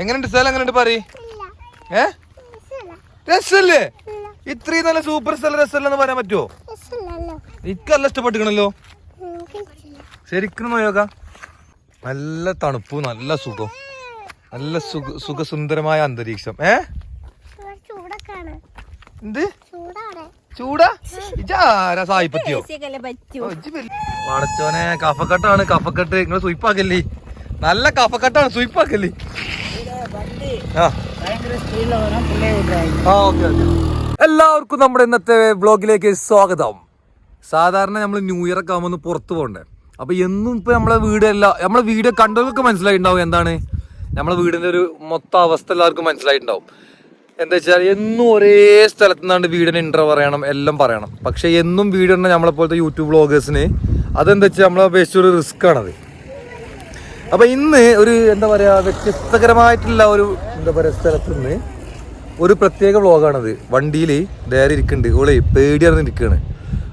എങ്ങനെയുണ്ട് സ്ഥലം? എങ്ങനെയുണ്ട് പറ? ഏ? രസല്ലേ ഇത്രയും നല്ല സൂപ്പർ സ്ഥലം രസമല്ലെന്ന് പറയാൻ പറ്റുമോ എനിക്ക് നല്ല ഇഷ്ടപ്പെട്ടിക്കണല്ലോ. ശരിക്കും നോയോക്ക നല്ല തണുപ്പ് നല്ല സുഖം. നല്ല സുഖ സുഖസുന്ദരമായ അന്തരീക്ഷം. ഏ? എന്ത്? ചൂടാ? ഇജാരാ സായിപ്പത്തിയോ? പറ്റൂ. പടച്ചോനെ കഫക്കെട്ടാണ് കഫക്കെട്ട്. നിങ്ങൾ സുയിപ്പാക്കല്ലേ നല്ല കഫക്കെട്ടാണ് സുയിപ്പാക്കല്ലേ എല്ലാവർക്കും നമ്മുടെ ഇന്നത്തെ ബ്ലോഗിലേക്ക് സ്വാഗതം. സാധാരണ നമ്മൾ ന്യൂ ഇയർ ഒക്കെ ആകുമ്പോൾ പുറത്തു പോകണ്ടേ? അപ്പൊ എന്നും ഇപ്പൊ നമ്മളെ വീടല്ല നമ്മളെ വീഡിയോ കണ്ടവർക്ക് മനസ്സിലായിട്ടുണ്ടാവും എന്താണ്? നമ്മളെ വീടിന്റെ ഒരു മൊത്തം അവസ്ഥ എല്ലാവർക്കും മനസ്സിലായിട്ടുണ്ടാവും. എന്താ വെച്ചാൽ എന്നും ഒരേ സ്ഥലത്ത് നിന്നാണ് വീടിന് ഇൻട്രോ പറയണം എല്ലാം പറയണം. പക്ഷെ എന്നും വീഡിയോ ഉണ്ട് നമ്മളെ പോലത്തെ യൂട്യൂബ് വ്ളോഗേഴ്സിന് അതെന്താ വെച്ചാൽ നമ്മളെ അപേക്ഷിച്ചൊരു റിസ്ക് ആണത്. അപ്പൊ ഇന്ന് ഒരു എന്താ പറയാ വ്യത്യസ്തകരമായിട്ടുള്ള ഒരു എന്താ പറയാ സ്ഥലത്ത് നിന്ന് ഒരു പ്രത്യേക വ്ളോഗാണത്. വണ്ടിയിൽ നേരെ ഇരിക്കുന്നുണ്ട് ഓളെ പേടിയാണ് ഇരിക്കുകയാണ്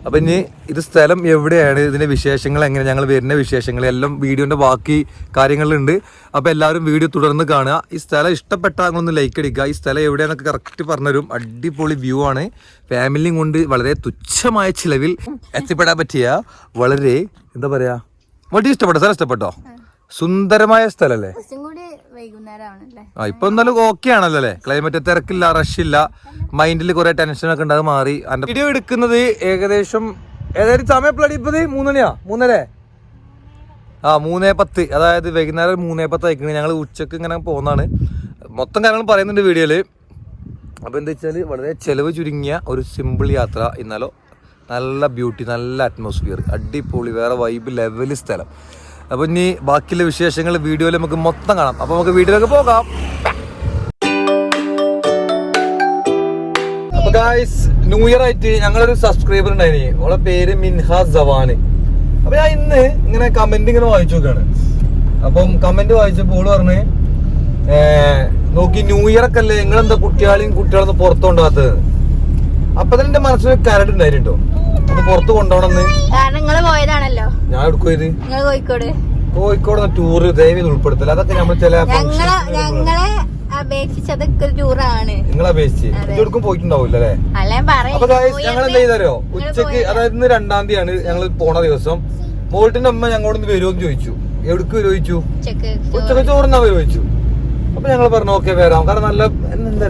അപ്പൊ ഇനി ഇത് സ്ഥലം എവിടെയാണ്? ഇതിന്റെ വിശേഷങ്ങൾ എങ്ങനെ? ഞങ്ങൾ വരുന്ന വിശേഷങ്ങൾ എല്ലാം വീഡിയോന്റെ ബാക്കി കാര്യങ്ങളുണ്ട് അപ്പൊ എല്ലാവരും വീഡിയോ തുടർന്ന് കാണുക. ഈ സ്ഥലം ഇഷ്ടപ്പെട്ടാൽ ഒന്ന് ലൈക്ക് അടിക്കുക. ഈ സ്ഥലം എവിടെയാണെന്നൊക്കെ കറക്റ്റ് പറഞ്ഞുതരും. അടിപൊളി വ്യൂ ആണ്. ഫാമിലിയും കൊണ്ട് വളരെ തുച്ഛമായ ചിലവിൽ എത്തിപ്പെടാൻ പറ്റിയ വളരെ എന്താ പറയാ വളരെ ഇഷ്ടപ്പെട്ടോ? സ്ഥലം ഇഷ്ടപ്പെട്ടോ? സുന്ദരമായ സ്ഥലല്ലേ? കുറച്ചും കൂടി വൈകുന്നേരമാണല്ലേ ആ ഇപ്പൊ എന്തായാലും ഓക്കെ ആണല്ലോ അല്ലേ? ക്ലൈമറ്റ് തിരക്കില്ല റഷ് ഇല്ല. മൈൻഡിൽ കുറെ ടെൻഷൻ ഒക്കെ ഉണ്ട് അത് മാറി. വീഡിയോ എടുക്കുന്നത് ഏകദേശം ഏതായാലും സമയം എപ്പോഴാണ് ഇപ്പത്? മൂന്നണിയാ? മൂന്നരേ? ആ മൂന്നേ പത്ത്. അതായത് വൈകുന്നേരം മൂന്നേ പത്ത് അയക്കണേ ഞങ്ങൾ ഉച്ചയ്ക്ക് ഇങ്ങനെ പോകുന്നതാണ് മൊത്തം കാര്യങ്ങൾ പറയുന്നുണ്ട് വീഡിയോയിൽ അപ്പൊ എന്താ വെച്ചാൽ വളരെ ചെലവ് ചുരുങ്ങിയ ഒരു സിമ്പിൾ യാത്ര. ഇന്നാലോ നല്ല ബ്യൂട്ടി നല്ല അറ്റ്മോസ്ഫിയർ അടിപൊളി വേറെ വൈബ് ലെവൽ സ്ഥലം. അപ്പൊ ഇനി ബാക്കിയുള്ള വിശേഷങ്ങൾ വീഡിയോയിൽ നമുക്ക് മൊത്തം കാണാം. അപ്പൊ നമുക്ക് വീഡിയോയിലേക്ക് പോകാം. അപ്പോൾ ഗായ്സ് ന്യൂ ഇയർ ആയിട്ട് ഞങ്ങളൊരു സബ്സ്ക്രൈബർ ഉണ്ടായിന്. ഓളെ പേര് മിൻഹ ജവാന് അപ്പൊ ഞാൻ ഇന്ന് ഇങ്ങനെ കമന്റ് ഇങ്ങനെ വായിച്ചു നോക്കാണ്. അപ്പം കമന്റ് വായിച്ചപ്പോൾ പറഞ്ഞ് നോക്കി ന്യൂ ഇയർ ഒക്കെ അല്ലേ? നിങ്ങളെന്താ കുട്ടികളെയും കുട്ടികളൊന്നും പുറത്തു കൊണ്ടുപോകാത്തത് അപ്പൊ തന്നെ എന്റെ മനസ്സിൽ കരട് ഉണ്ടായിരുന്നു പുറത്ത് കൊണ്ടുപോകണമെന്ന്. കാരണം നിങ്ങൾ പോയതാണല്ലോ. ഞാൻ എടുക്കും ഇത് നിങ്ങൾ കോഴിക്കോട് കോഴിക്കോട് ടൂറ് ദയവ് ഉൾപ്പെടുത്തല. അതൊക്കെ നമ്മൾ ചില ഞങ്ങളെ ഞങ്ങളെ അപേക്ഷിച്ചത് ഒരു ടൂറാണ് നിങ്ങളെ അപേക്ഷിച്ച്? ഇതൊടുക്കും പോയിട്ടുണ്ടാവില്ല അല്ലേ? അല്ല ഞാൻ പറയാം. അപ്പൊ ഗായ്സ് ഞങ്ങൾ എന്ത് ചെയ്തോ ഉച്ചയ്ക്ക് അതായത് ഇന്ന് രണ്ടാം തീയതിയാണ് ഞങ്ങൾ പോണ ദിവസം. മോൾട്ടിന്റെ അമ്മ ഞങ്ങളോട് വരുമെന്ന് ചോദിച്ചു. എവിടേക്ക് വരുമോ ചോദിച്ചു? ഉച്ചയ്ക്ക് ചോറുന്നാ വരുമോ ചോദിച്ചു. അപ്പൊ ഞങ്ങൾ പറഞ്ഞു ഓക്കെ വരാം. കാരണം നല്ല എന്താ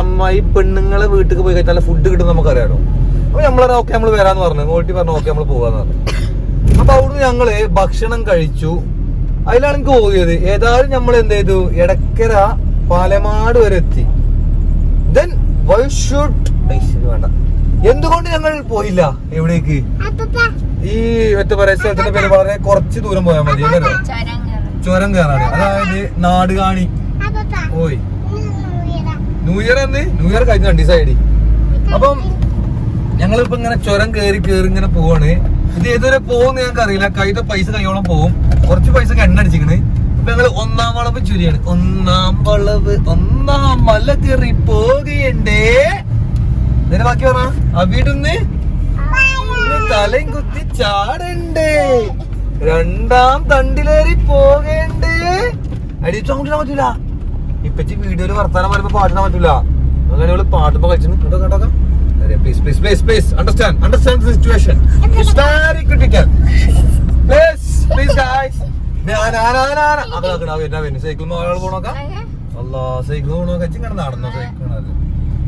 അമ്മ ഈ പെണ്ണുങ്ങളെ വീട്ടിൽ പോയി കഴിഞ്ഞാൽ നല്ല ഫുഡ് കിട്ടും നമുക്കറിയാലോ. അപ്പൊ നമ്മൾ ഓക്കെ നമ്മൾ വരാന്ന് പറഞ്ഞു. മോട്ടി പറഞ്ഞു ഓക്കെ നമ്മൾ പോവാന്ന് പറഞ്ഞു. അപ്പൊ അവിടുന്ന് ഞങ്ങൾ ഭക്ഷണം കഴിച്ചു. അതിലാണ് എനിക്ക് പോകിയത് ഏതായാലും നമ്മൾ എന്ത് ചെയ്തു? എടക്കര പാലമാട് വരെ എത്തി. ദെൻ വൈ ഷുഡ് വേണ്ട. എന്തുകൊണ്ട് ഞങ്ങൾ പോയില്ല എവിടേക്ക്? ഈ ഒറ്റ പറയാ സ്ഥലത്തിന്റെ പേര് വളരെ കുറച്ച് ദൂരം പോയാൽ മതി ചുരം കയറാണ് അതായത് നാട് നാടുകാണി പോയി ന്യൂ ഇയർ എന്ന്? ന്യൂ ഇയർ കഴിഞ്ഞ രണ്ടു സൈഡ് അപ്പം ഞങ്ങളിപ്പോ ഇങ്ങനെ ചുരം കയറി കയറി ഇങ്ങനെ പോവാണ്. ഇത് ഏതുവരെ പോകുന്ന ഞങ്ങൾക്ക് അറിയില്ല. കൈയുടെ പൈസ കൈയോളം പോകും. കുറച്ച് പൈസ എണ്ണ അടിച്ചിക്കണ് ഇപ്പൊ ഞങ്ങൾ ഒന്നാം വളവ് ചുരിയാണ്. ഒന്നാം വളവ് ഒന്നാം മല കയറി പോകുകയുണ്ടേ നേരെ ബാക്കി പറഞ്ഞ ആ വീട്ടിന്ന് തലയും കുത്തി ചാടണ്ടേ? രണ്ടാം തണ്ടിലേറി പോകേണ്ടേ? അടിച്ചാൻ പറ്റൂല. ഇപ്പച്ചി വീഡിയോയിൽ വർത്താനം പറയുമ്പോ പാട്ടിടാൻ പറ്റൂല. അങ്ങനെ അവൾ പാട്ടുമ്പോ കഴിച്ചു കേട്ടോ please please please please understand understand situation it's very critical please please guys cycle ഒരാൾ പോണോക്കാം? അല്ലാ സൈക്കിൾ പോണോക്കാം ഇച്ചിരി നടന്നോ സൈക്കിൾ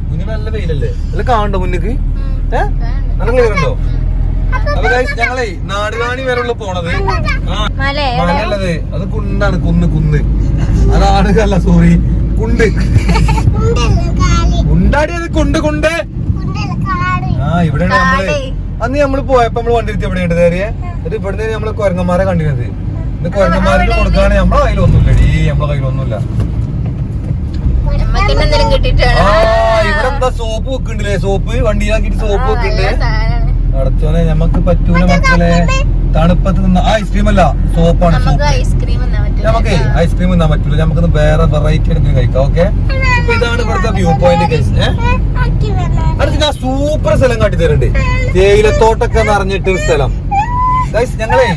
മുന്നിൽ നല്ല വെയിലല്ലേ? അല്ല കാണണ്ടോ മുന്നിക്ക്? ഏഹ് നല്ല ക്ലിയർ ഉണ്ടോ? അപ്പൊ guys, ഞങ്ങളെ നാടുകാണി വരെയുള്ള പോണത്. മലയല്ലത് അത് കുണ്ടാണ് കുന്ന് കുന്ന്. അതാണ് അല്ല സോറി കുണ്ട്. കുണ്ടാടിയത് കുണ്ട് കുണ്ട്. നമ്മൾ അന്ന് നമ്മൾ പോയപ്പോ നമ്മൾ വണ്ടി എടുത്ത് എവിടെയുണ്ട് നേരിയെ എന്നിട്ട് ഇവിടുന്ന് നമ്മൾ കുരങ്ങന്മാരെ കണ്ടിരുന്നത്. ഇന്ന് കുരങ്ങന്മാർക്ക് കൊടുക്കാണ് നമ്മളെ കയ്യിലൊന്നുമില്ല. ഈ നമ്മളെ കയ്യിലൊന്നുമില്ല. ആ ഇവിടെ എന്താ സോപ്പ്? വെക്കണ്ടില്ലേ സോപ്പ് വണ്ടിയിലാക്കിട്ട് സോപ്പ് വെക്കണ്ടേ അടച്ചോനെ ഞമ്മക്ക് പറ്റൂല മക്കളെ. തണുപ്പത്ത് നിന്ന് ഐസ്ക്രീം അല്ല സോപ്പാണ് ഐസ്ക്രീം എന്നാ നമുക്ക് ഐസ്ക്രീം തിന്നാൻ നമുക്ക് നമുക്കൊന്ന് വേറെ വെറൈറ്റി എന്തെങ്കിലും കഴിക്കാം ഓക്കെ ഇതാണ് ഇവിടുത്തെ വ്യൂ പോയിന്റ് അടുത്ത് ഞാൻ സൂപ്പർ സ്ഥലം കാട്ടി തരുന്നുണ്ട് തേയിലത്തോട്ടൊക്കെ നിറഞ്ഞിട്ട് ഒരു സ്ഥലം. ഞങ്ങളെ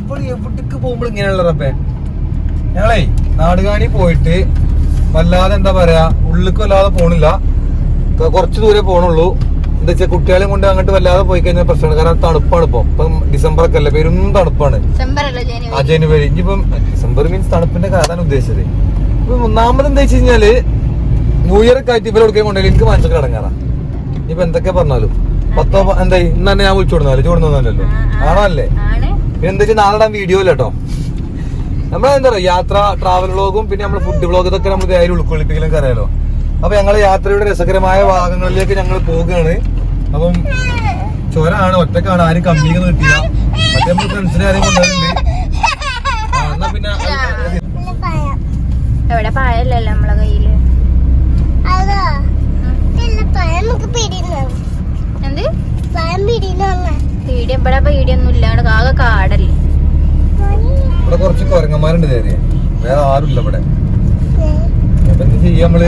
ഇപ്പോൾ എവിടേക്ക് പോകുമ്പോൾ ഇങ്ങനെയുള്ള റബ്ബേ? ഞങ്ങളെ നാടുകാണി പോയിട്ട് വല്ലാതെ എന്താ പറയാ ഉള്ളിക്ക് വല്ലാതെ പോണില്ല. കുറച്ച് ദൂരെ പോണുള്ളൂ. എന്താ വെച്ചാൽ കുട്ടികളെ കൊണ്ട് അങ്ങോട്ട് വല്ലാതെ പോയി കഴിഞ്ഞാൽ പ്രശ്നമാണ്. കാരണം തണുപ്പാണ് ഇപ്പൊ. ഇപ്പം ഡിസംബർ ഒക്കെ അല്ല? പെരും തണുപ്പാണ്. ആ ജനുവരി? ഇനിയിപ്പം ഡിസംബർ മീൻസ് തണുപ്പിന്റെ കാലാണ് ഉദ്ദേശിച്ചത്. ഇപ്പൊ ഒന്നാമത് എന്താ വെച്ച് കഴിഞ്ഞാൽ ന്യൂ ഇയർ ആയിട്ട് ഇവരെ കൊടുക്കാൻ കൊണ്ടുപോയി എനിക്ക് മനസ്സൊക്കെ അടങ്ങാറാ ഇനിയിപ്പൊ എന്തൊക്കെ പറഞ്ഞാലും. പത്തോ എന്താ ഇന്ന് തന്നെ ഞാൻ വിളിച്ചു കൊടുന്നാലും ചൂടുന്നല്ലോ ആണോ. അല്ലേ എന്താ വെച്ചാൽ നാളെ വീഡിയോ ഇല്ല കേട്ടോ നമ്മളെ എന്താ പറയാ യാത്ര ട്രാവൽ വ്ളോഗും പിന്നെ നമ്മൾ ഫുഡ് വ്ളോഗ് ഇതൊക്കെ നമ്മൾ ഉൾക്കൊള്ളിപ്പിക്കലും അറിയാലോ അപ്പൊ ഞങ്ങൾ യാത്രയുടെ രസകരമായ ഭാഗങ്ങളിലേക്ക് ഞങ്ങൾ പോവുകയാണ് അപ്പം ചോരാണ് ഒറ്റക്കാണ് ആരും കമ്പനിക്ക് കിട്ടില്ല മറ്റേ നമ്മൾ ഫ്രണ്ട്സിനെ ആരെയും കൊണ്ടുവരുന്നുണ്ട്. എന്നാ പിന്നെ എവിടെ പായല്ലല്ലോ നമ്മളെ കയ്യിൽ? അതോ. ഇല്ല പഴം നമുക്ക് പിടിക്കുന്നു എന്ത്? പീടിയ ഇവിടെ പീടിയൊന്നും ഇല്ലാണ്ട് ആകെ കാടല്ലേ. ഇവിടെ കുറച്ച് കുരങ്ങന്മാരുണ്ട് നേരെ വേറെ ആരുമില്ല ഇവിടെ. ചെയ്യാ നമ്മൾ?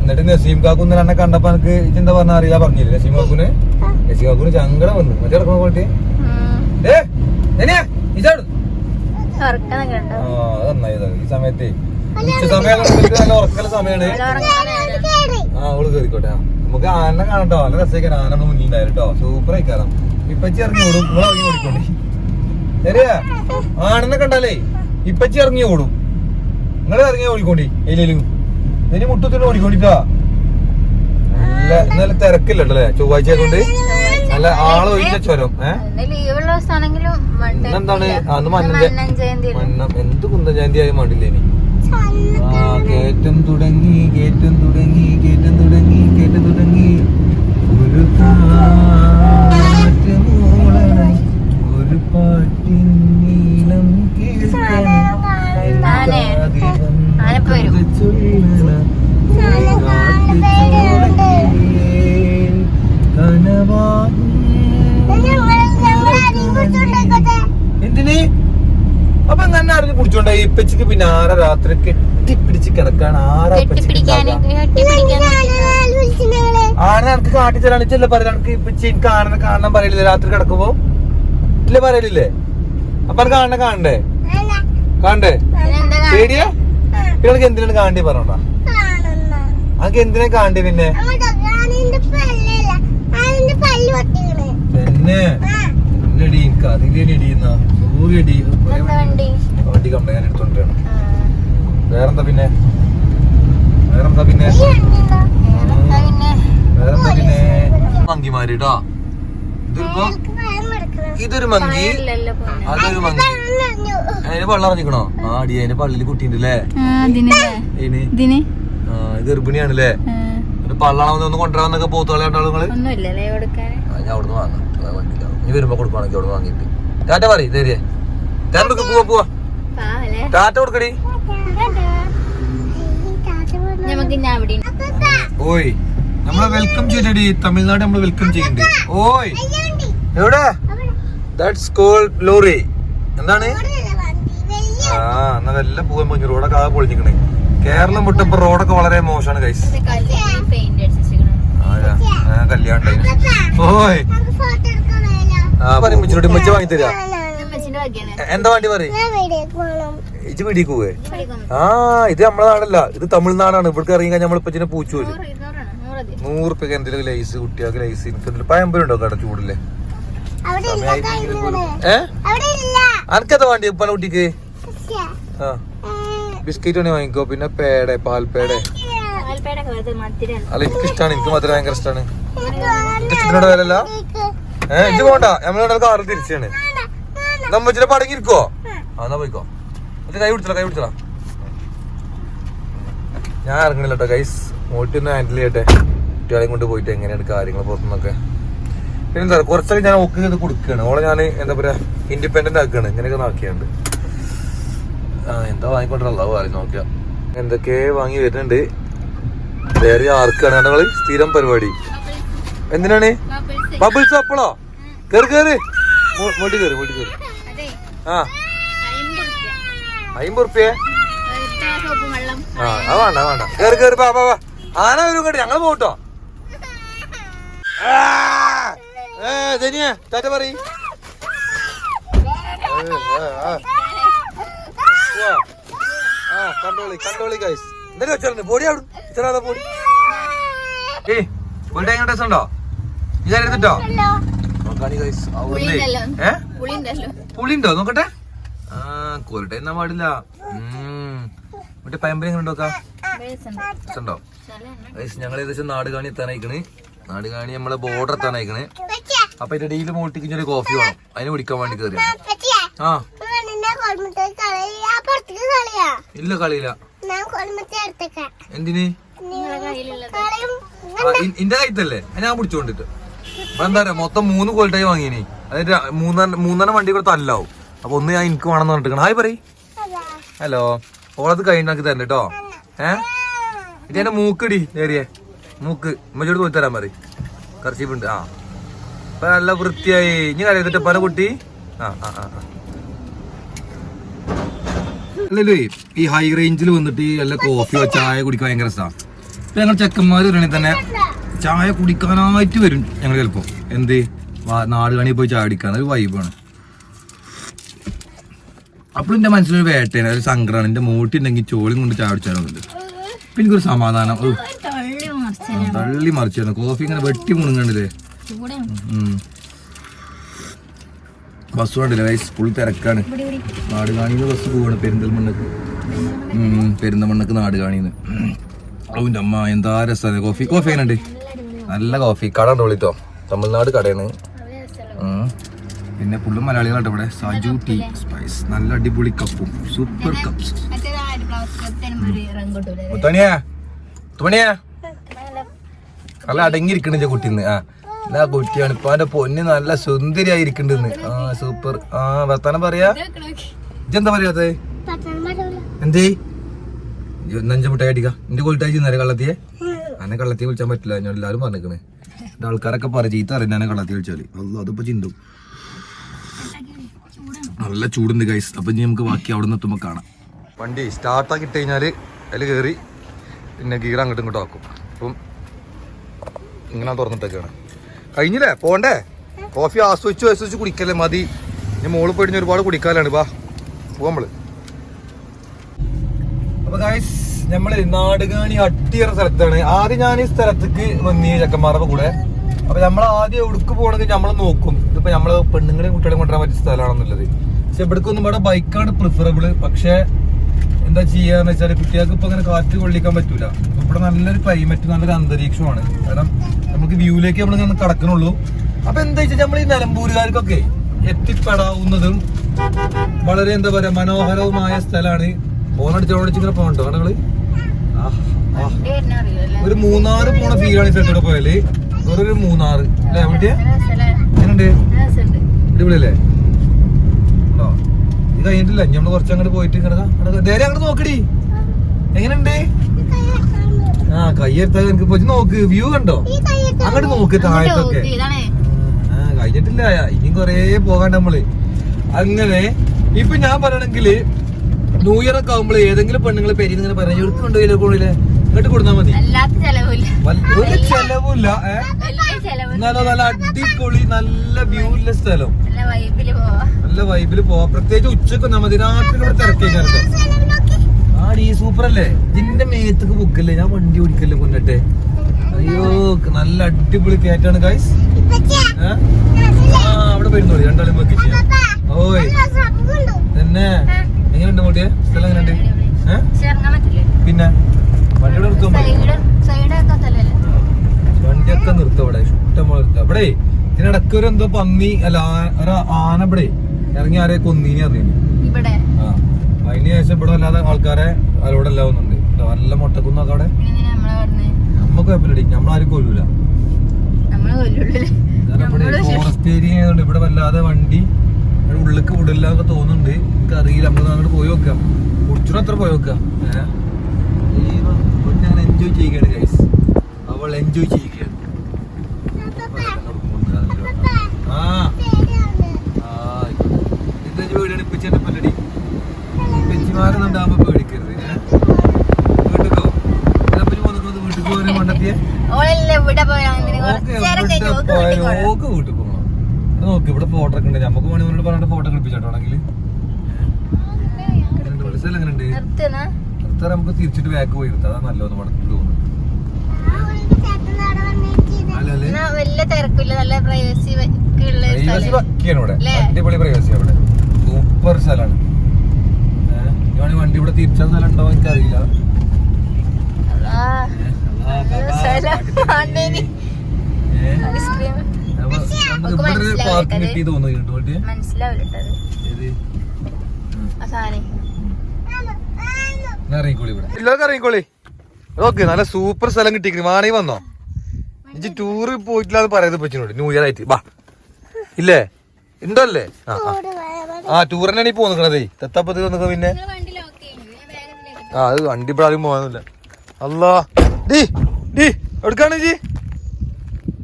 എന്നിട്ട് നസ്- കാക്കുന്ന് എന്നെ കണ്ടപ്പോ എനിക്ക് ഇതെന്താ പറഞ്ഞ അറിയില്ല പറഞ്ഞില്ലേ? നസീം കാക്കുന്? നസീം കാക്കുന് ചങ്കട വന്നു. മറ്റേ കിടക്കണ പോയിട്ട് ഏ ഇതാണ് നന്നായി ഈ സമയത്ത്. ഉച്ച സമയം നല്ല ഉറക്കല സമയാണ് നല്ല ആ അവൾ കേറിക്കോട്ടെ. നമുക്ക് ആന കാണട്ടോ. നല്ല രസിക്കാൻ ആന നമ്മുടെ മുന്നിൽ ഉണ്ടായിരുന്നു കേട്ടോ സൂപ്പർ ആയിക്കാരം. ഇപ്പച്ചി ഇറങ്ങി ഓടും. നിങ്ങൾ ഇറങ്ങി ഓടിക്കോണ്ടേ. ശരിയാ? ആണെന്നെ കണ്ടാലേ. ഇപ്പച്ചി ഇറങ്ങി ഓടും. നിങ്ങൾ ഇറങ്ങി ഓടിക്കോണ്ടി. എയിലും ഇനി മുട്ടത്തിന് ഓടിക്കോണ്ടിട്ടാ. നല്ല നല്ല തിരക്കില്ലട്ടോ അല്ലേ ചൊവ്വാഴ്ച ആയതുകൊണ്ട്. നല്ല ആൾ ഒഴിച്ച ചുരം ഇന്നെന്താണ് അന്ന് മഞ്ഞ ജയന്തി മന്നം എന്ത് കുന്തജാന്തി ആയ മടില്ലേ ഇനി? ആ കേറ്റം തുടങ്ങി കേറ്റം തുടങ്ങി കേറ്റം തുടങ്ങി കേറ്റം തുടങ്ങി. ഒരു കാറ്റ് മൂളണം, ഒരു പാട്ടിൻ നീളം കേൾക്കണം. ആനപ്പ വരും. എന്തിന്? അപ്പൊ അങ്ങനെ അറിഞ്ഞ് പിടിച്ചോണ്ട ഇപ്പച്ചിക്ക് പിന്നെ ആരാ രാത്രി കെട്ടിപ്പിടിച്ച് കിടക്കാൻ ആരാ ആന എനിക്ക് കാട്ടി പറയാ എനിക്ക് ഇപ്പച്ചി എനിക്ക് ആനനെ കാണാൻ പറയലില്ലേ? രാത്രി കിടക്കുമ്പോ? ഇല്ല പറയലില്ലേ? അപ്പൊ എനിക്ക് ആനനെ കാണണ്ടേ? കാണണ്ടേ? പേടിയാ? പിള്ളേർക്ക് എന്തിനാണ് കാണ്ടി പറഞ്ഞോണ്ടാ അതൊക്കെ എന്തിനാ കാണ്ടി പിന്നെ? തന്നെ ഇല്ലടി എനിക്ക് സൂര്യടി വണ്ടി. ഞാൻ. വേറെന്താ പിന്നെ? വേറെന്താ പിന്നെ? വേറെന്താ പിന്നെ? പിന്നെ കേട്ടോ ഇതിപ്പോ ഇതൊരു മങ്കി. അതൊരു മങ്കി അതിന് പള്ള അറിഞ്ഞിക്കണോ ആ അടി അതിന്റെ പള്ളിയിൽ ആ, എന്നിട്ട് പള്ളാണെന്ന് ഒന്ന് കൊണ്ടുവരാന്നൊക്കെ പോത്തുകളെ കണ്ടാൾ നിങ്ങൾ ഒന്നുമില്ലല്ലേ കൊടുക്കാൻ? ആ, ഞാൻ അവിടുന്ന് വാങ്ങാം. വണ്ടിയില്ല. ഇനി വരുമ്പോ കൊടുക്കുവാണെങ്കിൽ അവിടെ വാങ്ങിയിട്ട്. ടാറ്റ പറയും ധൈര്യ ടാറ്റ കൊടുക്ക് പോവാ പോവാ. ടാറ്റ കൊടുക്കടി നമുക്ക് ഞാൻ അവിടെ ഓയ് നമ്മളെ വെൽക്കം ചെയ്യണ്ടി തമിഴ്നാട് നമ്മൾ വെൽക്കം ചെയ്യുന്നുണ്ട് ഓയ് എവിടെ? That's cold lorry. എന്താണ്? ആ എന്നാ വല്ല പോകാൻ പോയി റോഡൊക്കെ ആകെ പൊളിഞ്ഞിക്കണേ കേരളം വിട്ടപ്പോ റോഡൊക്കെ വളരെ മോശമാണ് കൈസ് കല്യാണം. ഓയ്. ആ പറയും മിച്ചിനോട് മിച്ച വാങ്ങി തരാ. എന്താ വണ്ടി പറയും? ഞാൻ വീഡിയോ പോകണം ഇജ് പിടിക്ക് പോവേ? ആ ഇത് നമ്മളെ നാടല്ല ഇത് തമിഴ്നാടാണ്. ഇവിടേക്ക് ഇറങ്ങി കഴിഞ്ഞാൽ നമ്മളിപ്പച്ചിനെ പൂച്ചു വരും നൂറ് റുപ്യക്ക് എന്തെങ്കിലും ലൈസ് കുട്ടികൾക്ക് ലൈസ് എനിക്ക് എന്തെങ്കിലും പഴംപൊരി ഉണ്ടോ കട ചൂടില്ലേ അവിടെ ഇല്ല സമയായിട്ടെങ്കിലും പോലും. കഴിഞ്ഞത്. ഏ? അവിടെ ഇല്ല. അനക്കതാ വേണ്ടി ഇപ്പൊ കുട്ടിക്ക്? ആ. ബിസ്ക്കറ്റ് വേണേ വാങ്ങിക്കോ പിന്നെ പേടെ പാൽപേട. അല്ല എനിക്ക് ഇഷ്ടമാണ് എനിക്ക് മധുരം ഭയങ്കര ഇഷ്ടമാണ്. ഇഷ്ടത്തിനോട് വിലല്ല ഇത് ഏഹ് ഇത് പോണ്ട നമ്മളെ കാറിൽ തിരിച്ചാണ്. നമ്മ. നമ്മച്ചിനെ പടങ്ങിയിരിക്കോ ആ. എന്നാ പോയിക്കോ. എന്നിട്ട് കൈ പിടിച്ചല കൈ പിടിച്ചല ഞാൻ ഇറങ്ങണില്ല കേട്ടോ ഗൈസ് മോട്ടിന്ന് ഹാൻഡിൽ ചെയ്യട്ടെ. കുട്ടികളെയും കൊണ്ട് പോയിട്ട് എങ്ങനെയാണ് കാര്യങ്ങൾ പുറത്തുനിന്നൊക്കെ? പിന്നെ എന്താ പറയുക കുറച്ചൊക്കെ ഞാൻ ഓക്കെ ചെയ്ത് കൊടുക്കുകയാണ് ഓളെ ഞാൻ എന്താ പറയാ ഇൻഡിപെൻഡന്റ് ആക്കുകയാണ്. ഇങ്ങനെയൊക്കെ നോക്കിയാണ്ട്. എന്താ വാങ്ങിക്കൊണ്ടല്ലോ ആരും നോക്കിയാ. എന്തൊക്കെ വാങ്ങി വരുന്നുണ്ട്? വേറെ ആർക്കാണ്? ഞങ്ങൾ സ്ഥിരം പരിപാടി. എന്തിനാണ്? ബബിൾസ് അപ്പളോ? കേറി കേറി. വീട്ടിൽ കയറി വീട്ടിൽ കയറി ആ. അമ്പത് റുപ്യ? ആ വേണ്ട വേണ്ട. പാ പാ പാ. ആന വരും കേട്ടോ ഞങ്ങൾ പോട്ടോ ടാറ്റ പറ കണ്ടോളി കണ്ടോളി ഗൈസ് എന്തായാലും വെച്ചോളൂ പൊടി അവിടെ ഇത്ര പൊടി. ഏയ് പൊടി എങ്ങനെ ടേസ്റ്റ് ഉണ്ടോ? ഇതാ എടുത്തിട്ടോ? നോക്കാണി ഗൈസ് പുളിയുണ്ടല്ലോ. ഏ? പുളിയുണ്ടോ? നോക്കട്ടെ. ആ എന്നാ പാടില്ല. ഉം. മറ്റേ പയമ്പരി എങ്ങനെ ഉണ്ടോ ഞങ്ങൾ ഏകദേശം നാട് കാണി എത്താനായിക്കണ്. നാട് കാണി നമ്മളെ ബോർഡർ എത്താണ് അയക്കണേ അപ്പൊ ഇതിന്റെ ഡെയിലി മോട്ടിക്ക് ഒരു കോഫി വേണം. അതിന് കുടിക്കാൻ വേണ്ടി കയറി ആ. ഇല്ല കളിയില്ല. എന്തിന്? ഇന്റെ കൈത്തല്ലേ ഞാൻ പിടിച്ചോണ്ടിട്ട്. എന്താ പറയാ മൊത്തം മൂന്ന് ക്വാളിറ്റി വാങ്ങിനി. അതിന്റെ മൂന്നെണ്ണം മൂന്നെണ്ണം വണ്ടി കൂടെ തല്ലാവും. അപ്പൊ ഒന്ന് ഞാൻ എനിക്ക് വേണമെന്ന് പറഞ്ഞിട്ട് ഹായ് പറയ്. ഹലോ. ഓളത് കഴിഞ്ഞാക്കി തരണ്ട കേട്ടോ ഏ? ഇത് എന്റെ മൂക്കടി ഏറിയേ. മൂക്ക്. ഉമ്മച്ചോട് തരാൻ പറ കർച്ചീപ്പുണ്ട്. ആ. ഇപ്പൊ നല്ല വൃത്തിയായി. ഇനി കരയത്തിട്ട് പല കുട്ടി. ആ ആ ആ. അല്ലല്ലേ ഈ ഹൈ റേഞ്ചിൽ വന്നിട്ട് നല്ല കോഫിയോ ചായ കുടിക്കാൻ ഭയങ്കര രസമാണ് ഇപ്പൊ ഞങ്ങൾ ചെക്കന്മാർ വരണെങ്കിൽ തന്നെ ചായ കുടിക്കാനായിട്ട് വരും ഞങ്ങൾ ചിലപ്പോ. എന്ത്? നാട് കണി പോയി ചായ കുടിക്കാൻ. ഒരു വൈബാണ് അപ്പോഴും എന്റെ മനസ്സിലൊരു വേട്ടയാണ്. ഒരു സങ്കടമാണ് എന്റെ മൂട്ടിണ്ടെങ്കിൽ ചോളിയും കൊണ്ട് ചായ കുടിച്ചാലുണ്ട് പിന്നെ എനിക്കൊരു സമാധാനം. തള്ളി മറിച്ചാണ് കോഫി ഇങ്ങനെ വെട്ടി മുണുങ്ങണ്ടില്ലേ ബസ് കണ്ടില്ല? വൈസ് ഫുൾ തിരക്കാണ്. നാട് കാണിന്ന് ബസ് പോവാണ് പെരിന്തൽമണ്ണക്ക്. പെരിന്തൽമണ്ണക്ക്. നാട് കാണിന്ന് അവന്റെ അമ്മ എന്താ രസമാണ് കോഫി കോഫി എങ്ങനെയുണ്ട്? നല്ല കോഫി. കട ഉണ്ട് വിളിത്തോ? തമിഴ്നാട് കടയാണ്. പിന്നെ ഫുള്ളും മലയാളികളുണ്ട് ഇവിടെ. Saju tea spice. നല്ല അടിപൊളി കപ്പും. Super cups. തുണിയാ ആ നല്ല അടങ്ങിയിരിക്കണ കുട്ടിന്ന്. ആ എന്നാ കുട്ടിയാണ്. ഇപ്പൊ അവന്റെ പൊന്ന് നല്ല സുന്ദരിയായിരിക്കണ്ടെന്ന്. ആ സൂപ്പർ ആ വർത്താനം പറയാ? ഇജെന്താ പറയാ പത്താം മടൂല എന്തേ നഞ്ച മുട്ടായി അടിക്ക. എന്റെ കൊളിട്ടായി നേരെ കള്ളത്തിയെ? അന്നെ കള്ളത്തി വിളിച്ചാൻ പറ്റില്ല. ഞാൻ എല്ലാരും പറഞ്ഞേക്കണേ. എന്റെ ആൾക്കാരൊക്കെ പറ ചീത്ത അറിയാൻ കള്ളത്തി വിളിച്ചാൽ. അല്ലോ അതിപ്പോ ചിന്തും. നല്ല ചൂടുണ്ട് ഗൈസ് അപ്പൊ ഇനി നമുക്ക് ബാക്കി അവിടെ നിന്ന് എത്തുമ്പോ കാണാം. വണ്ടി സ്റ്റാർട്ടാക്കി ഇട്ട് കഴിഞ്ഞാൽ അതിൽ കയറി പിന്നെ ഗീർ അങ്ങോട്ടും ഇങ്ങോട്ടും ആക്കും. അപ്പം ഇങ്ങനെ തുറന്നിട്ടൊക്കെയാണ്. കഴിഞ്ഞില്ലേ? പോണ്ടേ? കോഫി ആസ്വദിച്ചു ആസ്വദിച്ച് കുടിക്കല്ലേ മതി. ഇനി മോൾ പോയിട്ട് ഒരുപാട് കുടിക്കാനാണ് വാ നമ്മൾ അപ്പൊ ഗായ്സ് നമ്മൾ നാടുകാണി അട്ടിയറ സ്ഥലത്താണ്. ആദ്യം ഞാൻ ഈ സ്ഥലത്തേക്ക് വന്നി ചക്കന്മാരുടെ കൂടെ. അപ്പൊ നമ്മൾ ആദ്യം എവിടേക്ക് പോകണമെങ്കിൽ നമ്മൾ നോക്കും. ഇതിപ്പോ നമ്മൾ പെണ്ണുങ്ങളെയും കുട്ടികളെയും കൊണ്ടുവരാൻ പറ്റിയ സ്ഥലമാണെന്നുള്ളത്. പക്ഷെ ഇവിടേക്കൊന്നും ഇവിടെ ബൈക്കാണ് പ്രിഫറബിൾ പക്ഷെ എന്താ ചെയ്യാന്ന് വെച്ചാൽ കുട്ടികൾക്ക് ഇപ്പൊ അങ്ങനെ കാറ്റ് കൊള്ളിക്കാൻ പറ്റൂല. ഇവിടെ നല്ലൊരു ക്ലൈമറ്റ് നല്ലൊരു അന്തരീക്ഷമാണ്. കാരണം നമുക്ക് വ്യൂവിലേക്ക് നമ്മൾ കടക്കണുള്ളൂ. അപ്പൊ എന്താ വെച്ചാൽ നമ്മൾ ഈ നിലമ്പൂരുകാർക്കൊക്കെ എത്തിപ്പെടാവുന്നതും വളരെ എന്താ പറയാ മനോഹരവുമായ സ്ഥലമാണ് ഫോണടിച്ചോടിച്ച് ഇങ്ങനെ പോകണ്ടോ അറിയില്ലല്ലേ ഒരു മൂന്നാറ് പോണ ഫീലാണ് ഈ സ്ഥലത്തൂടെ പോയാൽ. വേറൊരു മൂന്നാറ്. അല്ലേ എവിടെ എങ്ങനെയുണ്ട്? അടിപൊളിയല്ലേ? ഇത് കഴിഞ്ഞിട്ടില്ല. ഞമ്മൾ കുറച്ച് അങ്ങോട്ട് പോയിട്ട് ഇങ്ങനെ നേരെ അങ്ങോട്ട് നോക്കടി. എങ്ങനെയുണ്ട്? ആ കയ്യെടുത്താ എനിക്ക് പോയി നോക്ക് വ്യൂ കണ്ടോ? അങ്ങോട്ട് നോക്ക് താഴത്തൊക്കെ ആ, കഴിഞ്ഞിട്ടില്ല ഇനിയും കൊറേ പോകാൻ നമ്മൾ. അങ്ങനെ ഇപ്പൊ ഞാൻ പറയണെങ്കിൽ ന്യൂ ഇയർ ഒക്കെ ആവുമ്പോൾ ഏതെങ്കിലും പെണ്ണുങ്ങൾ പെരിയിൽ ഇങ്ങനെ പറയാം എടുത്ത് കൊണ്ടുപോയില്ലേ കൊണ്ടില്ലേ ഇങ്ങോട്ട് കൊടുത്താൽ മതി. ഒരു ചെലവില്ല നല്ല എന്നാലോ നല്ല അടിപൊളി നല്ല വ്യൂ ഉള്ള സ്ഥലം. നല്ല വൈബിൽ പോവാ. പ്രത്യേകിച്ച് ഉച്ചയ്ക്ക് നമ്മൾ രാത്രി ഇവിടെ തിരക്കേക്കാരോ ആടി സൂപ്പർ അല്ലേ ഇതിന്റെ മേത്തക്ക് പൊക്കല്ലേ? ഞാൻ വണ്ടി ഓടിക്കല്ലേ കൊന്നിട്ടെ? അയ്യോ നല്ല അടിപൊളി കയറ്റാണ് ഗൈസ് ആ അവിടെ പോയിരുന്നോളി രണ്ടാളും വെക്കി ഓയ്. തന്നെ എങ്ങനെയുണ്ട് മോട്ടിയെ സ്ഥലം എങ്ങനെയുണ്ട്? പിന്നെ? വണ്ടിയുടെ നിർത്തും വണ്ടിയൊക്കെ നിർത്തും അവിടെ. ഇഷ്ടംപോലെ നിർത്തും. അവിടെ ഇതിനിടക്ക് ഒരു എന്തോ പന്നി അല്ല ഒരു ആന ഇവിടെ. ഇറങ്ങി ആരെ കൊന്നീനെ ആ അതിന് ശേഷം ഇവിടെ അല്ലാതെ ആൾക്കാരെ അവരോട് എല്ലാവുന്നുണ്ട് നല്ല മുട്ടക്കുന്നൊക്കെ അവിടെ? നമുക്ക് കുഴപ്പമില്ലടി നമ്മളാരും കൊല്ലൂല. ഫോറസ്റ്റ് ഏരിയ ആയതുകൊണ്ട് ഇവിടെ വല്ലാതെ വണ്ടി ഉള്ളിക്ക് വിടില്ല എന്നൊക്കെ തോന്നുന്നുണ്ട്. എനിക്ക് അറിയില്ല നമ്മൾ അങ്ങോട്ട് പോയി വെക്കാം കുടിച്ചിട്ട് അത്ര പോയി വെക്കാം ഞാൻ എൻജോയ് ചെയ്യുകയാണ് ഗൈസ് അവൾ എൻജോയ് ചെയ്യുകയാണ് ആ ആ എന്താ പേടിയാണ് ഇപ്പിച്ചെന്റെ പല്ലടി പെച്ചിമാരെന്നുണ്ടാകുമ്പോ പേടിക്കരുത് ഏ? വീട്ടിക്കോ ചിലപ്പോ പോന്നിട്ട് വീട്ടിൽ പോകാൻ കൊണ്ടെത്തിയേ ഓളല്ലേ ഇവിടെ പോയാ കുറച്ച് നേരം കഴിഞ്ഞ് വീട്ടിൽ പോകണം നോക്ക് ഇവിടെ ഫോട്ടോ ഒക്കെ ഉണ്ട് നമുക്ക് മണിമോനോട് പറഞ്ഞിട്ട് ഫോട്ടോ കളിപ്പിച്ചോട്ടാണെങ്കിൽ എങ്ങനെയുണ്ട്? നിർത്താൻ നമുക്ക് തിരിച്ചിട്ട് ബാക്ക് പോയി നിർത്താം അതാ നല്ലതെന്ന് മടക്കി തോന്നുന്നു. അല്ലല്ലേ വലിയ തിരക്കില്ല. നല്ല പ്രൈവസി പ്രൈവസി സ്ഥലം. ഇവിടെ. അടിപൊളി പ്രൈവസി അവിടെ സൂപ്പർ സ്ഥലമാണ്. വണ്ടി ഇവിടെ തിരിച്ച സ്ഥലം ഉണ്ടോ എനിക്കറിയില്ല. ഐസ്ക്രീം ഇറങ്ങിക്കോളി ഓക്കെ നല്ല സൂപ്പർ സ്ഥലം കിട്ടിയിരിക്കുന്നു. മാണി വന്നോ? ഇജ്ജ് ടൂറ് പോയിട്ടില്ലാന്ന് പറയുന്നത് പച്ചിനോട് ന്യൂ ഇയർ ആയിട്ട്. ബാ ഇല്ലേ? ഉണ്ടല്ലേ ആ ആ. ആ ടൂർ തന്നെയാണ് ഈ പോന്നിക്കണതേ തെത്തപ്പത്തിൽ വന്നിക്ക പിന്നെ. ആ അത് വണ്ടി ഇവിടെ ആരും പോകാനില്ല. അല്ലാ. ഡി ഡി എവിടുക്കാണ് ജി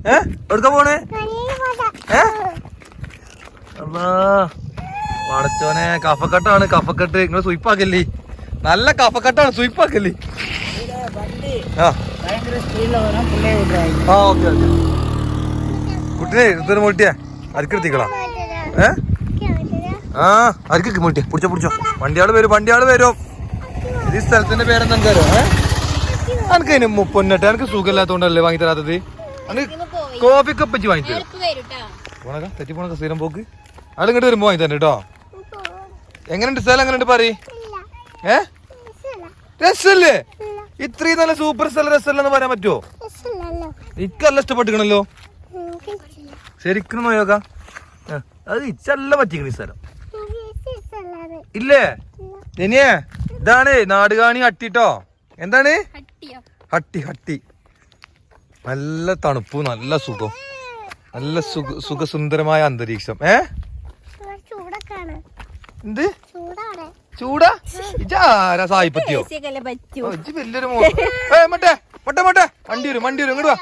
ഏ? എവിടുക്കാ പോണേ? പടച്ചോനെ കഫക്കെട്ടാണ് കഫക്കെട്ട്. നിങ്ങൾ സുയിപ്പാക്കല്ലേ നല്ല കഫക്കെട്ടാണ് സുയിപ്പാക്കല്ലേ ആ. Okay okay. കുട്ടിനെ ഇതൊരു മോട്ടിയാ അരിക്കെടുത്തിക്കളാ ഏ? ആ അരിക്ക് മോട്ടിയാ പിടിച്ചോ പിടിച്ചോ. വണ്ടിയാൾ വരും വണ്ടിയാൾ വരും. ഈ സ്ഥലത്തിന്റെ പേരെന്താ എനിക്കറിയോ? ഏ? എനിക്ക് അതിന് മുപ്പൊന്നിട്ട് എനിക്ക് സുഖമില്ലാത്തോണ്ടല്ലേ വാങ്ങി തരാത്തത് എനിക്ക് കോഫി കപ്പച്ചി വാങ്ങി തരും തെറ്റി പോണക്ക സ്ഥിരം പോക്ക്. ആൾ ഇങ്ങോട്ട് വരുമ്പോ വാങ്ങി തന്നെ കേട്ടോ. എങ്ങനെയുണ്ട് സ്ഥലം? എങ്ങനെയുണ്ട് പറയ് ഏ? രസല്ലേ? ഇത്രയും നല്ല സൂപ്പർ സ്ഥലം രസമല്ലെന്ന് പറയാൻ പറ്റുമോ എനിക്കല്ല ഇഷ്ടപ്പെട്ടിക്കണല്ലോ. ശരിക്കും നോയോക്ക അത് ഇച്ചല്ല പറ്റിക്കണ ഈ സ്ഥലം. ഇല്ലേ? ഇനിയേ ഇതാണ് നാടുകാണി ഹട്ടിട്ടോ എന്താണ്? ഹട്ടി ഹട്ടി. നല്ല തണുപ്പ് നല്ല സുഖം. നല്ല സുഖ സുഖസുന്ദരമായ അന്തരീക്ഷം. ഏ? എന്ത്? ചൂടാ? ഇജാരാ സായിപ്പത്തിയോ? ഇജ്ജ് വലിയൊരു മോ ഏ മറ്റേ മട്ടെ മട്ടെ വണ്ടി വരും വണ്ടി വരും. ഇങ്ങോട്ട്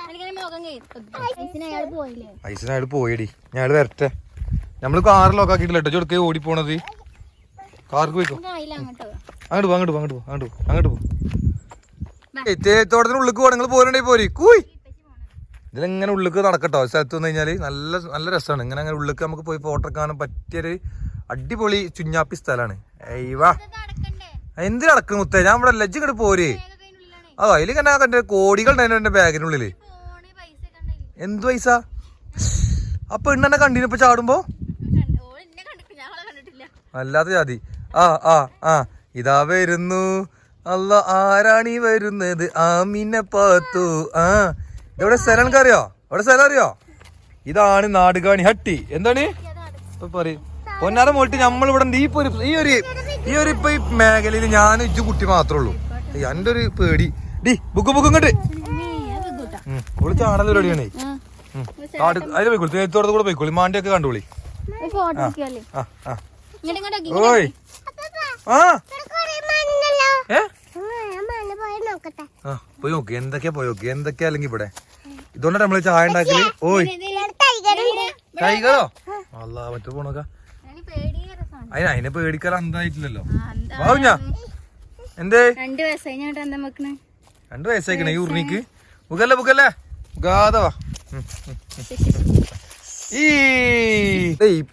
അയാൾ പോയടി. ഞാൻ വരട്ടെ. നമ്മൾ കാറ് ലോക്കാക്കിട്ടില്ല കേട്ടോ ചുടുക്കേ ഓടി പോണത്? കാർക്ക് പോയിക്കോ? അങ്ങോട്ട് അങ്ങോട്ട് പോ അങ്ങോട്ട് പോ അങ്ങോട്ട് പോ അങ്ങോട്ട് പോ. അങ്ങോട്ട് പോ തേത്തോട്ടത്തിന് ഉള്ളിക്ക് പോകണം നിങ്ങൾ പോരണ്ടേ പോരി. കൂയ്. ഇതിലിങ്ങനെ ഉള്ളിക്ക് നടക്കട്ടോ. സ്ഥലത്ത് വന്നു കഴിഞ്ഞാൽ നല്ല നല്ല രസമാണ് ഇങ്ങനെ അങ്ങനെ ഉള്ളിക്ക് നമുക്ക് പോയി ഫോട്ടോ എടുക്കാനും പറ്റിയൊരു അടിപൊളി ചുഞ്ഞാപ്പി സ്ഥലമാണ് അയ്യവാ എന്ത് നടക്കും മുത്തേ? ഞാൻ ഇവിടെ ലജ്ജ് ഇങ്ങോട്ട് പോര്. അതോ അതിൽ ഇങ്ങനെ കണ്ട കോടികൾ ഉണ്ടായിരുന്നു എന്റെ ബാഗിനുള്ളിൽ. എന്ത് പൈസ? അപ്പൊ ഇണ്ണെന്നെ കണ്ടിന് ഇപ്പൊ ചാടുമ്പോ? അല്ലാത്ത ജാതി. ആ ആ ആ. ഇതാ വരുന്നു. അല്ല ആരാണി വരുന്നത്? ആമിനെ പാത്തു. ആ. എവിടെ സ്ഥലം എനിക്ക് അറിയോ എവിടെ സ്ഥലം അറിയോ? ഇതാണ് നാടുകാണി ഹട്ടി. എന്താണ്? ഇപ്പൊ പറയും. പൊന്നാറ മോട്ടി നമ്മളിവിടെ ഈ ഒരു ഈ ഒരു ഈ ഒരു ഇപ്പൊ ഈ മേഖലയിൽ ഞാൻ ഇച്ചു കുട്ടി മാത്രേ ഉള്ളൂ. എന്റെ ഒരു പേടി. ഡി ബുക്ക് ബുക്ക് ഇങ്ങോട്ട്. ഓൾ ചാടൽ പരിപാടിയാണ്. കാട് അതിൽ പോയിക്കോളി. തേത്തോടത്ത് കൂടെ പോയിക്കോളി. മാണ്ടിയൊക്കെ കണ്ടോളി. ഓയ്. ആ. ഏ? ആ പോയി നോക്ക്. എന്തൊക്കെയാ പോയി നോക്ക്? എന്തൊക്കെയാ അല്ലെങ്കിൽ ഇവിടെ? ഇതുകൊണ്ടാണ് നമ്മൾ ചായ ഉണ്ടാക്കൽ. ഓയ്. ടൈഗറോ അല്ല മറ്റു പോണോക്ക. അതിന് അതിനെ പേടിക്കാൻ അന്തായിട്ടില്ലല്ലോ. വാവുഞ്ഞാ എന്തേ? രണ്ട് വയസ്സായി രണ്ടു വയസ്സായിക്കണേ ഈ ഉറിനിക്ക് മുഖല്ലേ മുഖല്ലേ? മുഖാതവാ. ഈ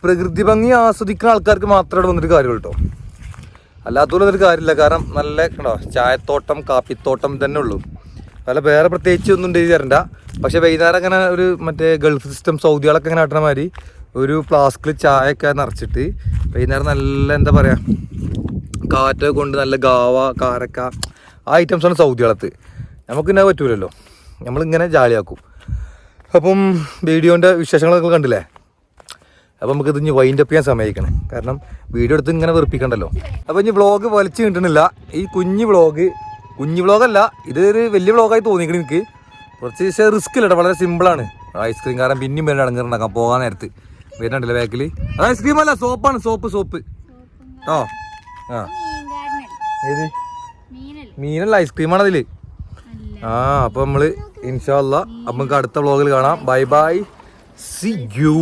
പ്രകൃതി ഭംഗി ആസ്വദിക്കുന്ന ആൾക്കാർക്ക് മാത്രമേ വന്നിട്ട് കാര്യമുള്ളൂ കേട്ടോ അല്ലാത്തവരും ഒരു കാര്യമില്ല. കാരണം നല്ല കണ്ടോ ചായത്തോട്ടം കാപ്പിത്തോട്ടം തന്നെ ഉള്ളൂ. അല്ല വേറെ പ്രത്യേകിച്ച് ഒന്നും ഉണ്ട് തരണ്ട പക്ഷെ വൈകുന്നേരം അങ്ങനെ ഒരു മറ്റേ ഗൾഫ് സിസ്റ്റം സൗദികളൊക്കെ അങ്ങനെ ആട്ടണ മാതിരി ഒരു ഫ്ലാസ്കിൽ ചായയൊക്കെ നിറച്ചിട്ട് വൈകുന്നേരം നല്ല എന്താ പറയാ കാറ്റൊക്കെ കൊണ്ട് നല്ല ഗാവ കാരക്ക ആ ഐറ്റംസാണ് സൗദികളത്ത്. നമുക്ക് അത് പറ്റൂലല്ലോ. നമ്മളിങ്ങനെ ജാലിയാക്കും അപ്പം വീഡിയോന്റെ വിശേഷങ്ങളൊക്കെ കണ്ടില്ലേ? അപ്പം നമുക്ക് ഇത് ഇനി വൈൻഡ് അപ്പ് ചെയ്യാൻ സമയിക്കണം കാരണം വീഡിയോ എടുത്ത് ഇങ്ങനെ വെറുപ്പിക്കണ്ടല്ലോ. അപ്പം ഇനി വ്ളോഗ് വലിച്ചു കിട്ടണില്ല. ഈ കുഞ്ഞു വ്ളോഗ് കുഞ്ഞു വ്ളോഗല്ല ഇത് ഒരു വലിയ വ്ളോഗായി തോന്നിക്കണം എനിക്ക്. കുറച്ച് റിസ്ക് ഇല്ല വളരെ സിമ്പിളാണ് ഐസ്ക്രീം കാരണം പിന്നെയും വരുന്ന അടഞ്ഞിട്ടുണ്ടാക്കാം പോകാൻ നേരത്ത്. വരുന്നുണ്ടല്ലോ ബാക്കിൽ അത് ഐസ്ക്രീം അല്ല സോപ്പാണ് സോപ്പ് സോപ്പ് ഓ ആ. ഏത്? മീനല്ലേ ഐസ്ക്രീമാണ് അതിൽ. ആ അപ്പൊ നമ്മൾ ഇൻഷാല്ല നമുക്ക് അടുത്ത വ്ളോഗിൽ കാണാം. Bye bye C U